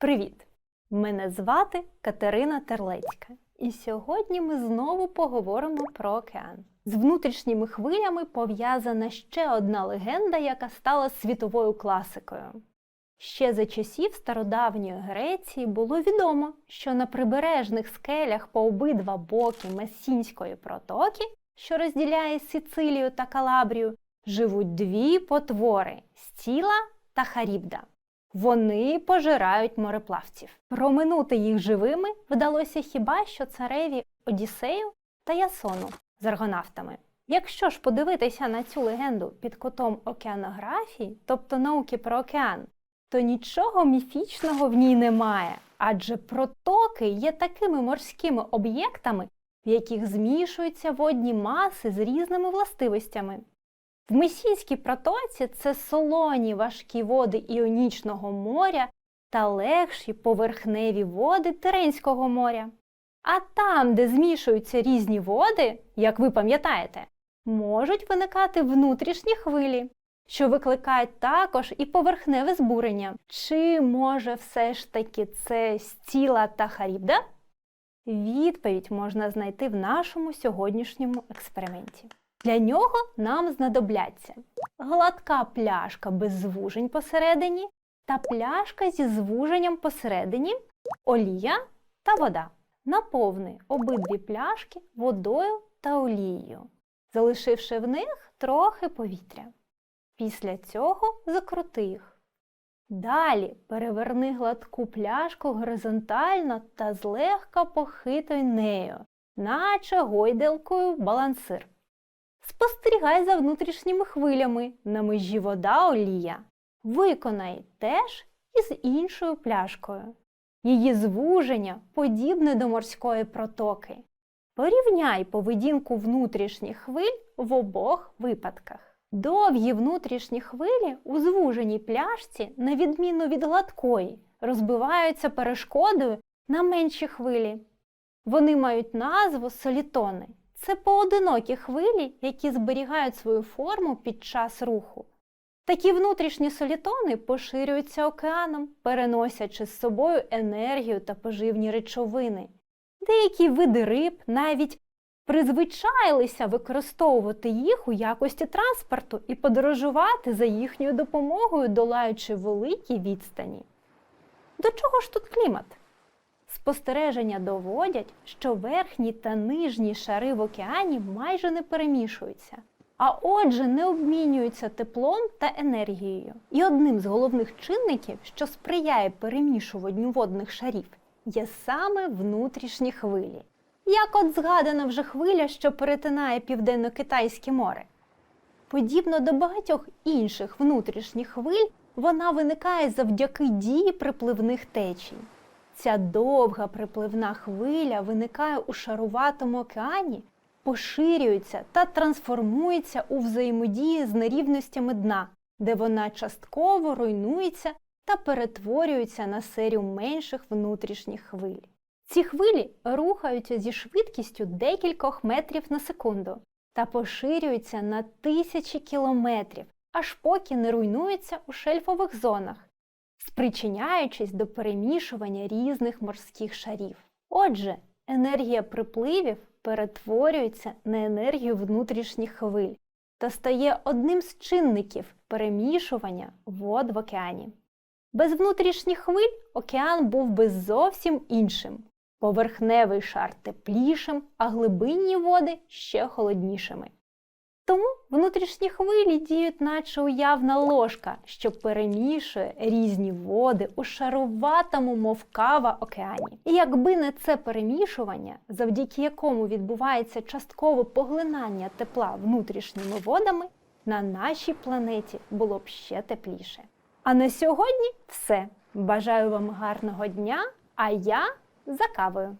Привіт! Мене звати Катерина Терлецька, і сьогодні ми знову поговоримо про океан. З внутрішніми хвилями пов'язана ще одна легенда, яка стала світовою класикою. Ще за часів стародавньої Греції було відомо, що на прибережних скелях по обидва боки Месінської протоки, що розділяє Сицилію та Калабрію, живуть дві потвори Стіла та Харібда. Вони пожирають мореплавців. Проминути їх живими вдалося хіба що цареві Одіссею та Ясону з аргонавтами. Якщо ж подивитися на цю легенду під кутом океанографії, тобто науки про океан, то нічого міфічного в ній немає, адже протоки є такими морськими об'єктами, в яких змішуються водні маси з різними властивостями. В Месінській протоці це солоні важкі води Іонічного моря та легші поверхневі води Теренського моря. А там, де змішуються різні води, як ви пам'ятаєте, можуть виникати внутрішні хвилі, що викликають також і поверхневе збурення. Чи може все ж таки це стіла та харібда? Відповідь можна знайти в нашому сьогоднішньому експерименті. Для нього нам знадобляться гладка пляшка без звужень посередині та пляшка зі звуженням посередині, олія та вода. Наповни обидві пляшки водою та олією, залишивши в них трохи повітря. Після цього закрути їх. Далі переверни гладку пляшку горизонтально та злегка похитуй нею, наче гойделкою балансир. Спостерігай за внутрішніми хвилями на межі вода олія. Виконай теж із іншою пляшкою. Її звуження подібне до морської протоки. Порівняй поведінку внутрішніх хвиль в обох випадках. Довгі внутрішні хвилі у звуженій пляшці, на відміну від гладкої, розбиваються перешкодою на менші хвилі. Вони мають назву солітони. Це поодинокі хвилі, які зберігають свою форму під час руху. Такі внутрішні солітони поширюються океаном, переносячи з собою енергію та поживні речовини. Деякі види риб навіть призвичаїлися використовувати їх у якості транспорту і подорожувати за їхньою допомогою, долаючи великі відстані. До чого ж тут клімат? Спостереження доводять, що верхні та нижні шари в океані майже не перемішуються, а отже, не обмінюються теплом та енергією. І одним з головних чинників, що сприяє перемішуванню водних шарів, є саме внутрішні хвилі. Як от згадана вже хвиля, що перетинає Південно-Китайське море. Подібно до багатьох інших внутрішніх хвиль, вона виникає завдяки дії припливних течій. Ця довга припливна хвиля виникає у шаруватому океані, поширюється та трансформується у взаємодії з нерівностями дна, де вона частково руйнується та перетворюється на серію менших внутрішніх хвиль. Ці хвилі рухаються зі швидкістю декількох метрів на секунду та поширюються на тисячі кілометрів, аж поки не руйнуються у шельфових зонах спричиняючись до перемішування різних морських шарів. Отже, енергія припливів перетворюється на енергію внутрішніх хвиль та стає одним з чинників перемішування вод в океані. Без внутрішніх хвиль океан був би зовсім іншим. Поверхневий шар теплішим, а глибинні води ще холоднішими. Тому внутрішні хвилі діють, наче уявна ложка, що перемішує різні води у шаруватому, мов кава океані. І якби не це перемішування, завдяки якому відбувається часткове поглинання тепла внутрішніми водами, на нашій планеті було б ще тепліше. А на сьогодні все. Бажаю вам гарного дня, а я за кавою.